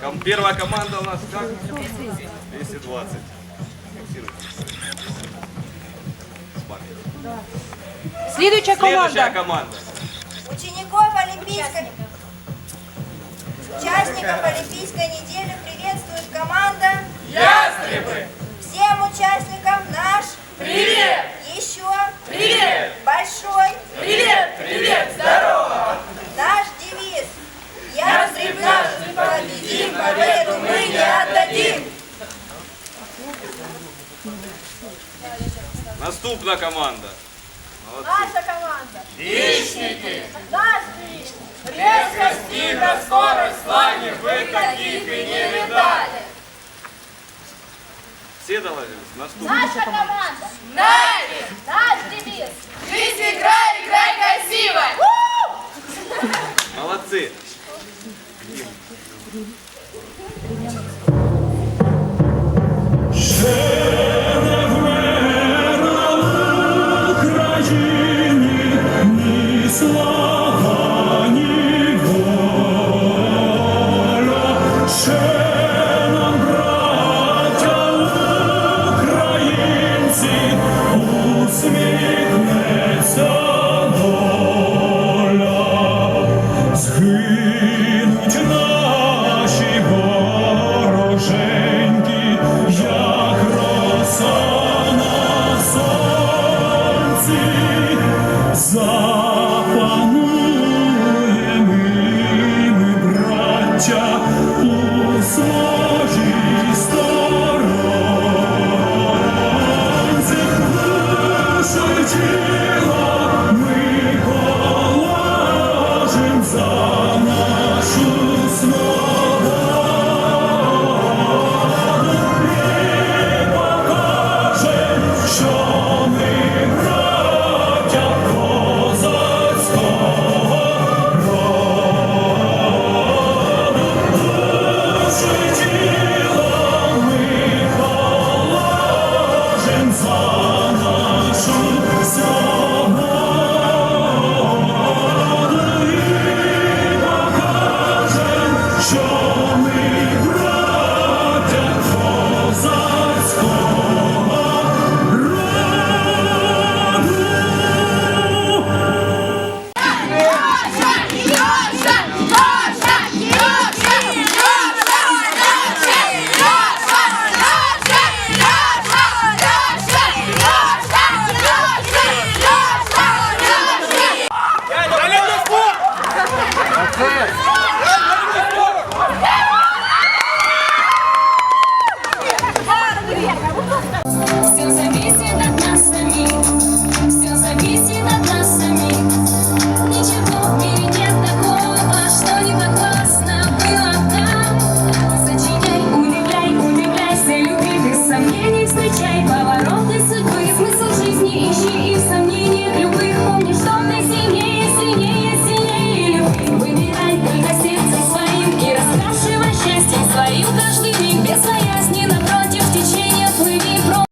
Ком- Первая команда у нас как? 220. Фиксируйте. С вами. Слідуюча Следующая команда. команда. Учеников Олимпийской... Участников Олимпийской недели приветствует команда Наступна команда. Молодцы. Наша команда. Хищники! Наш девиз. Резкость, тигра, скорость, славе, вы таких и не видали! Все доложились? Наступна. Наша команда. Нави! Наш девиз. Жизнь играй, играй красиво! Молодцы. Україні